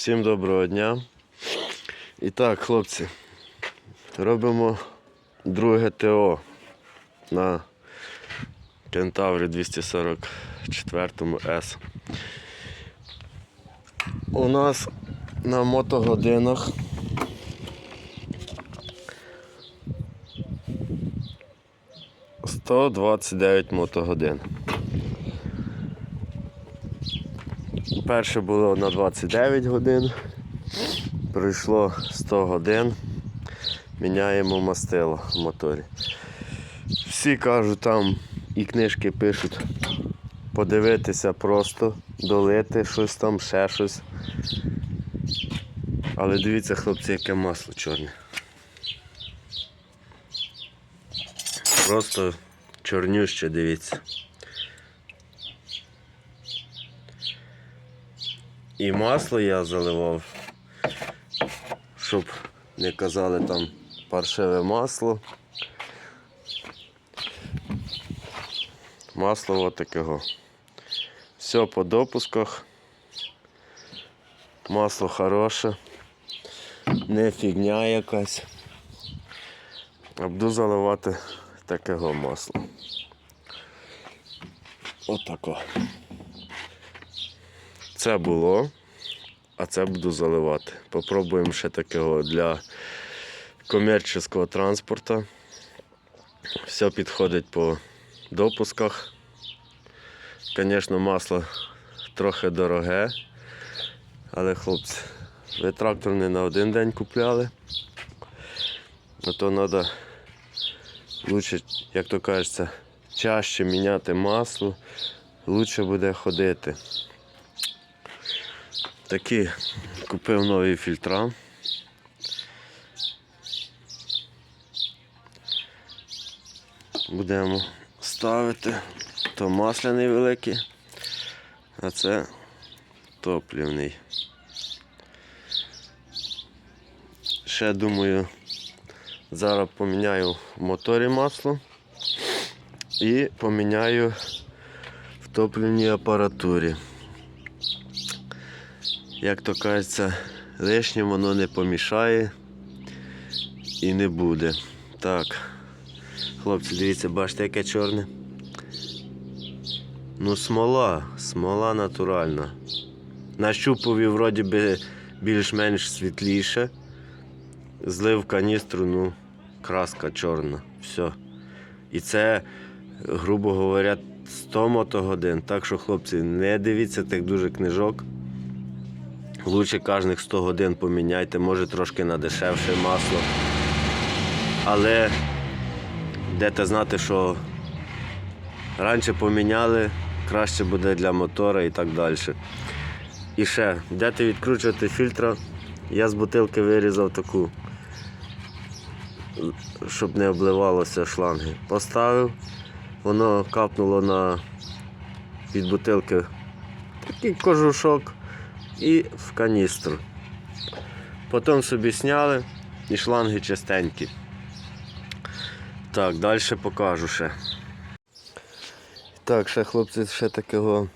Всім доброго дня. І так, хлопці, робимо друге ТО на Кентаврі 244 С. У нас на мотогодинах сто двадцять дев'ять мотогодин. Перше було на 29 годин, пройшло 100 годин, міняємо мастило в моторі. Всі кажуть, там і книжки пишуть подивитися просто, долити щось там, ще щось. Але дивіться, хлопці, яке масло чорне. Просто чорнюще, дивіться. І масло я заливав, щоб не казали там паршиве масло. Масло от такого. Все по допусках. Масло хороше. Не фігня якась. А Буду заливати такого масла. Отако. Це було, а це буду заливати. Попробуємо ще такого для комерційного транспорту. Все підходить по допусках. Звісно, масло трохи дороге, але хлопці, ви трактор не на один день купляли. А то треба лучше, як то кажеться, чаще міняти масло, лучше буде ходити. Такі купив нові фільтра. Будемо ставити. То масляний великий, а це топлівний. Ще думаю, зараз поміняю в моторі масло і поміняю в топлівній апаратурі. Як то кажеться, лишнє воно не помішає і не буде. Так, хлопці, дивіться, бачите, яке чорне. Ну, смола, смола натуральна. На щупові вроді би більш-менш світліше. Злив каністру, ну, краска чорна. Все. І це, грубо говоря, 100 мотогодин. Так що, хлопці, не дивіться тих дуже книжок. Лучше кожних 100 годин поміняйте, може трошки на дешевше масло. Але дайте знати, що раніше поміняли, краще буде для мотора і так далі. І ще, дайте відкручувати фільтра. Я з бутилки вирізав таку, щоб не обливалося шланги. Поставив, воно капнуло на від бутилки такий кожушок і в каністру. Потім собі сняли і шланги чистенькі. Так, далі покажу ще. Так, ще хлопці, ще такого,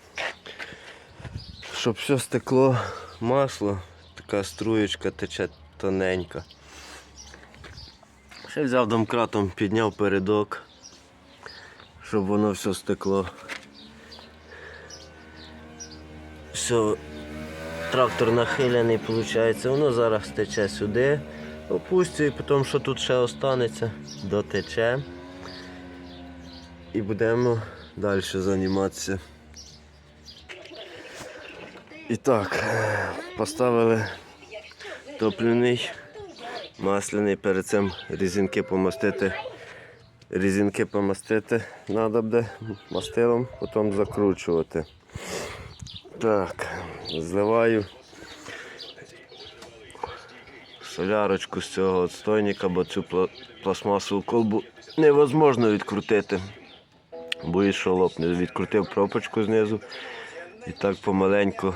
щоб все стекло масло, така струєчка тече тоненька. Ще взяв домкратом, підняв передок, щоб воно все стекло. Все, трактор нахилений, виходить, воно зараз тече сюди, опустю і потім, що тут ще останеться, дотече. І будемо далі займатися. І так, поставили топливний, масляний, перед цим різинки помастити. Різинки помастити треба буде мастилом, потім закручувати. Так, зливаю солярочку з цього отстойника, бо цю пластмасову колбу невозможно відкрутити. Боюсь, що лопне. Відкрутив пропочку знизу і так помаленьку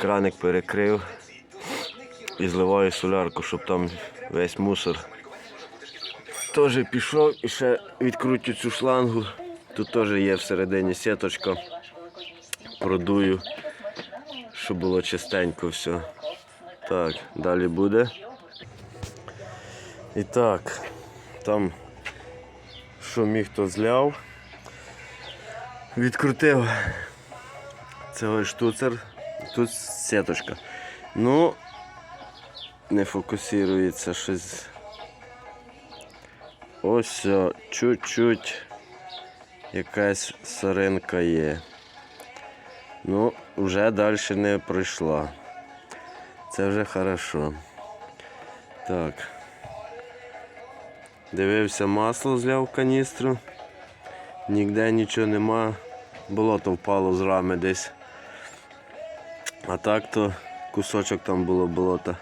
краник перекрив і зливаю солярку, щоб там весь мусор теж пішов і ще відкрутю цю шлангу. Тут теж є всередині сіточка. Продую, щоб було чистенько все. Так, далі буде. І так, там що міг, то зляв. Відкрутив цей штуцер. Тут сіточка. Ну, не фокусується щось. Ось чуть-чуть якась соринка є. Ну, вже далі не пройшла. Це вже хорошо. Так. Дивився масло зляв каністру. Ніде нічого нема. Болото впало з рами десь. А так то кусочок там було болота.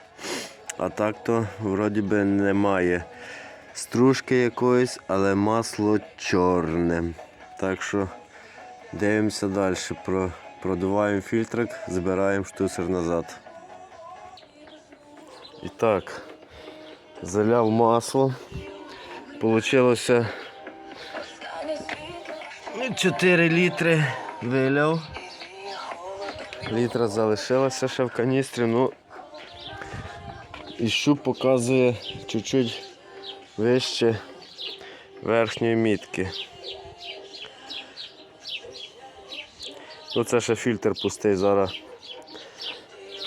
А так то вроді би немає стружки якоїсь, але масло чорне. Так що дивимося далі. Про, продуваємо фільтрик, збираємо штуцер назад. І так, заляв масло. Получилося 4 літри виляв. Літра залишилося ще в каністрі, ну і щуп показує чуть-чуть вище верхньої мітки. Ну це ще фільтр пустий, зараз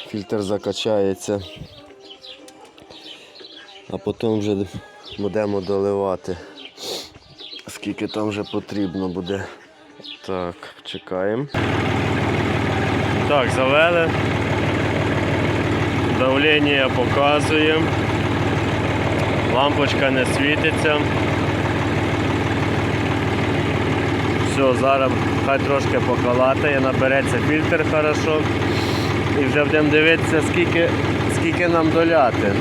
фільтр закачається. А потім вже будемо доливати. Скільки там вже потрібно буде. Так, чекаємо. Так, завели. Давлення показуємо. Лампочка не світиться. Все, зараз хай трошки покалатає, набереться фільтр хорошо. І вже будемо дивитися, скільки, скільки нам доляти.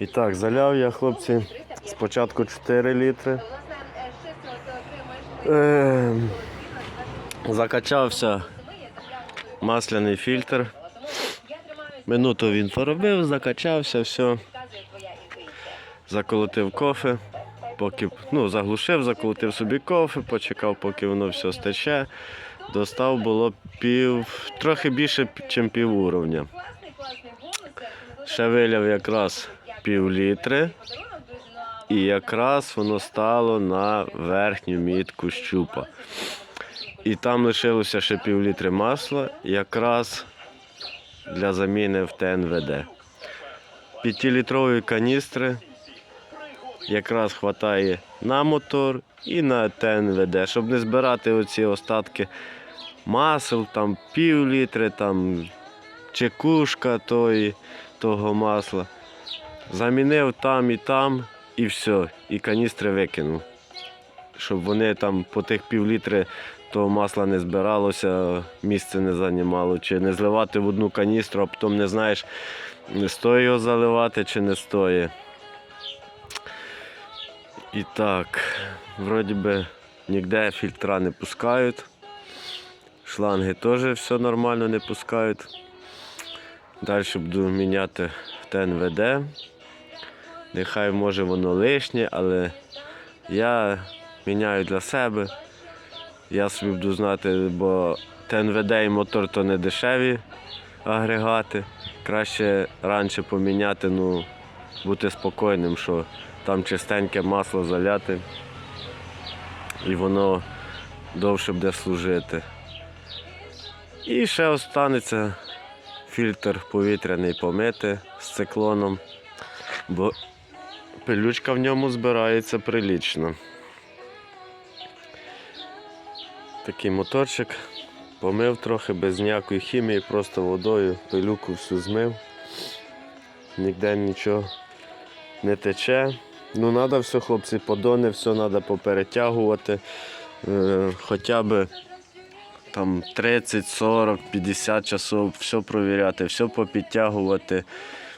І так, заляв я, хлопці, спочатку 4 літри. Ем, Закачався масляний фільтр. Минуту він поробив, закачався, все. Заколотив кофе, поки ну, заглушив, заколотив собі кофе, почекав, поки воно все стече. Достав було пів, трохи більше, ніж пів уровня. Ще виляв якраз пів літри. І якраз воно стало на верхню мітку щупа. І там лишилося ще пів літри масла, якраз для заміни в ТНВД. П'ятилітрової каністри якраз вистачає на мотор і на ТНВД, щоб не збирати оці остатки масел, там пів літри, там чекушка тої, того масла. Замінив там і там, і все, і каністри викинув. Щоб вони там по тих півлітри того масла не збиралося, місце не займало, чи не зливати в одну каністру, а потім не знаєш, не стоїть його заливати чи не стоїть. І так, вроді би ніде фільтра не пускають. Шланги теж все нормально не пускають. Далі буду міняти ТНВД. Нехай може воно лишнє, але я міняю для себе. Я собі буду знати, бо ТНВД і мотор то не дешеві агрегати. Краще раніше поміняти, ну, бути спокійним, що там чистеньке масло заляти і воно довше буде служити. І ще останеться фільтр повітряний помити з циклоном, бо пилючка в ньому збирається прилічно. Такий моторчик помив трохи без ніякої хімії, просто водою, пилюку всю змив. Ніде нічого не тече. Ну, треба все, хлопці, подони, все треба поперетягувати. Е, хоча б там 30, 40, 50 часов, все провіряти, все попідтягувати,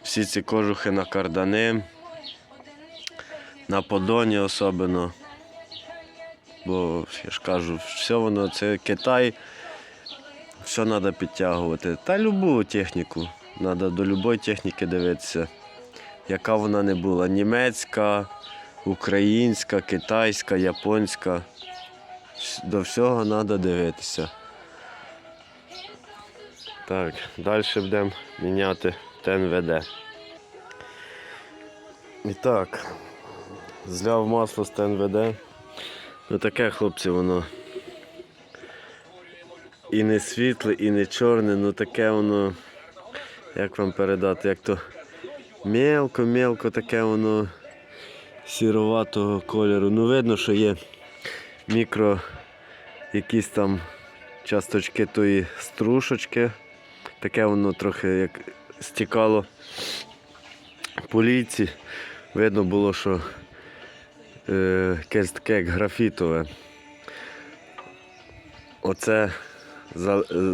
всі ці кожухи на кардани, на подоні особливо. Бо я ж кажу, все воно це Китай все треба підтягувати. Та любу техніку. Треба до будь-якої техніки дивитися. Яка вона не була. Німецька, українська, китайська, японська. До всього треба дивитися. Так, далі будемо міняти ТНВД. І так, зляв масло з ТНВД. Ну таке, хлопці, воно. І не світле, і не чорне, ну таке воно. Як вам передати, як то мелко-мелко таке воно сіроватого кольору. Ну видно, що є мікро якісь там часточки тої стружечки. Таке воно трохи як стікало по. Видно було, що е, як графітове. Оце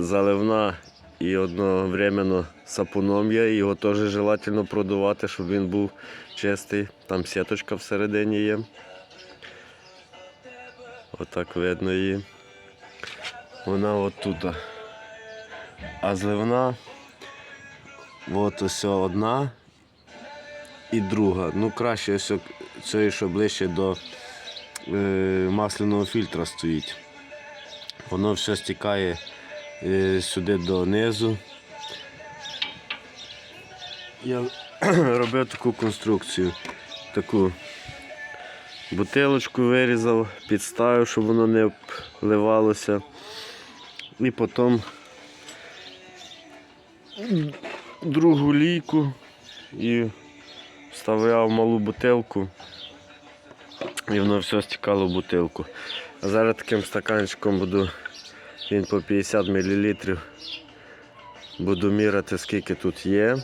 заливна і одновременно сапуном є. Його теж желательно продувати, щоб він був чистий. Там сіточка всередині є. Отак видно її. Вона отут. А зливна от ось одна і друга. Ну краще ось цієї, що ближче до е, масляного фільтра стоїть. Воно все стікає е, сюди донизу. Я робив таку конструкцію. Таку бутилочку вирізав, підставив, щоб воно не вливалося. І потім другу лійку і вставляв малу бутилку. І воно все стікало в бутилку. А зараз таким стаканчиком буду, він по 50 мл. Буду міряти, скільки тут є.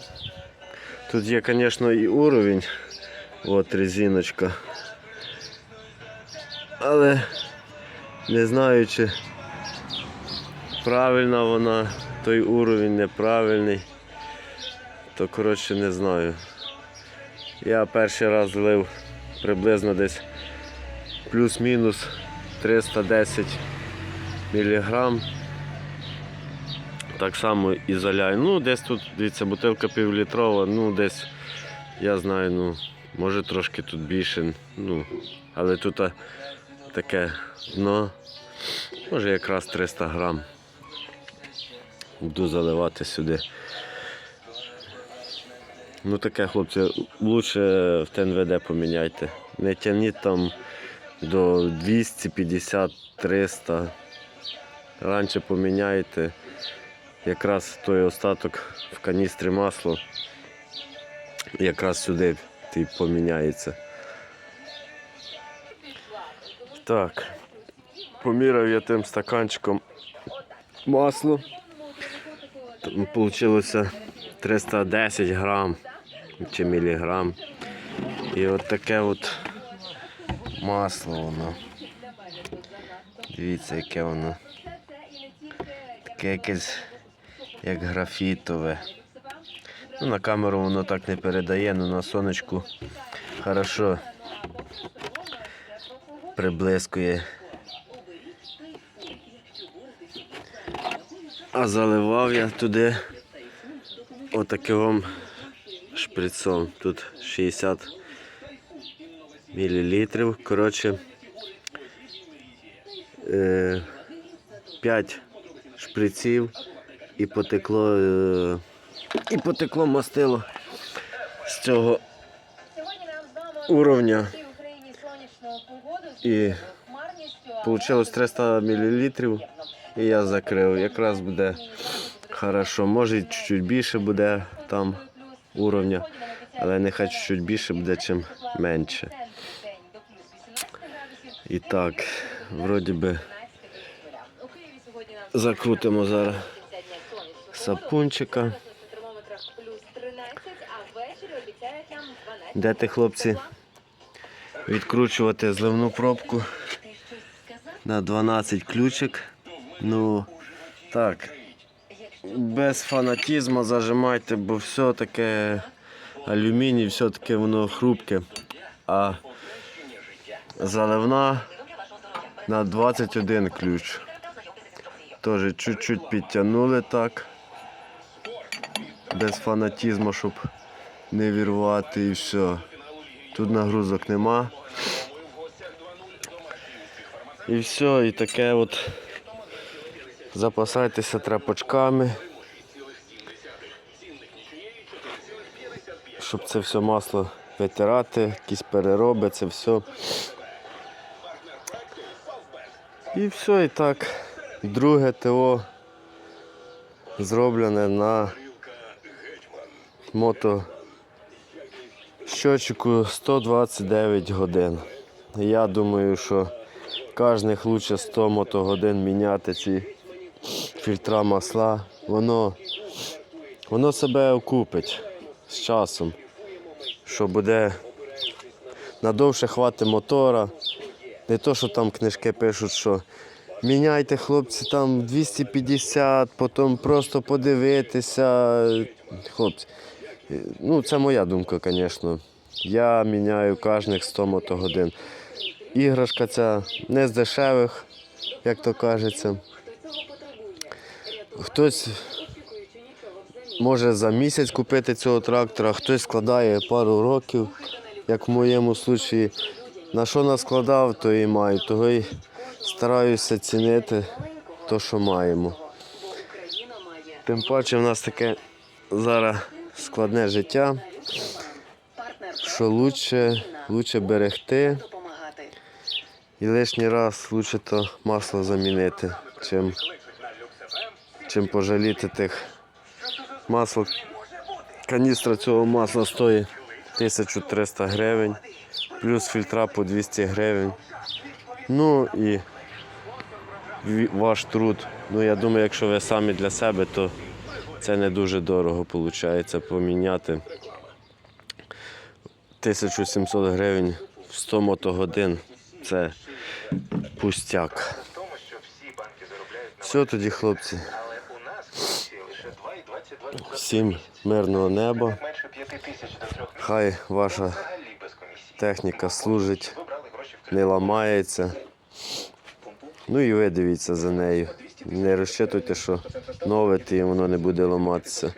Тут є, звісно, і уровень. От резиночка. Але не знаю, чи правильна вона, той уровень неправильний. То коротше не знаю. Я перший раз злив приблизно десь плюс-мінус 310 мг. Так само і заляю. Ну, десь тут, дивіться, бутилка півлітрова, ну десь, я знаю, ну, може трошки тут більше. Ну, але тут а, таке дно, може якраз 300 грам. Буду заливати сюди. Ну таке, хлопці, лучше в ТНВД поміняйте. Не тягніть там до 250-300. Раніше поміняйте. Якраз той остаток в каністрі масло. Якраз сюди ти поміняється. Так. Поміряв я тим стаканчиком масло. Там вийшло 310 грам чи міліграм. І от таке от масло воно. Дивіться, яке воно. Таке якесь як графітове. Ну, на камеру воно так не передає, але на сонечку хорошо приблискує. А заливав я туди отаким шприцом. Тут 60 мл. Коротше, 5 шприців і потекло, е, і потекло мастило з цього уровня. І Получилось 300 мл і я закрив. Якраз буде хорошо. Може чуть-чуть більше буде там уровня, але нехай чуть-чуть більше буде, чим менше. І так, вроді би закрутимо зараз сапунчика. Де ти, хлопці, відкручувати зливну пробку на 12 ключик. Ну, так, без фанатізму зажимайте, бо все таке алюміній, все таке воно хрупке. А заливна на 21 ключ. Теж чуть-чуть підтягнули так. Без фанатізму, щоб не вірвати і все. Тут нагрузок нема. І все, і таке от. Запасайтеся тряпочками. Щоб це все масло витирати, якісь перероби, це все. І все, і так. Друге ТО зроблене на мото щочику 129 годин. Я думаю, що кожних лучше 100 мотогодин міняти ці фільтра масла. Воно, воно себе окупить з часом, що буде надовше хвати мотора. Не то, що там книжки пишуть, що міняйте, хлопці, там 250, потім просто подивитися. Хлопці, ну це моя думка, звісно. Я міняю кожних 100 мотогодин. Іграшка ця не з дешевих, як то кажеться. Хтось може за місяць купити цього трактора, хтось складає пару років, як в моєму випадку. На що наскладав, то і маю. Того й стараюся цінити те, що маємо. Тим паче в нас таке зараз складне життя, що лучше, лучше берегти і лишній раз лучше то масло замінити, чим, чим пожаліти тих масло. Каністра цього масла стоїть 1300 гривень, плюс фільтра по 200 гривень. Ну і ваш труд. Ну я думаю, якщо ви самі для себе, то це не дуже дорого виходить поміняти. 1700 гривень в 100 мотогодин. Це пустяк. Все тоді, хлопці. але у нас комісія лише 2,22% Всім мирного неба. менше 5 тисяч до 3 Хай ваша техніка служить, не ламається. Ну і ви дивіться за нею. Не розчитуйте, що новити і воно не буде ламатися.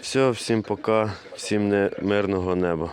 Все, всім пока, всім не- мирного неба.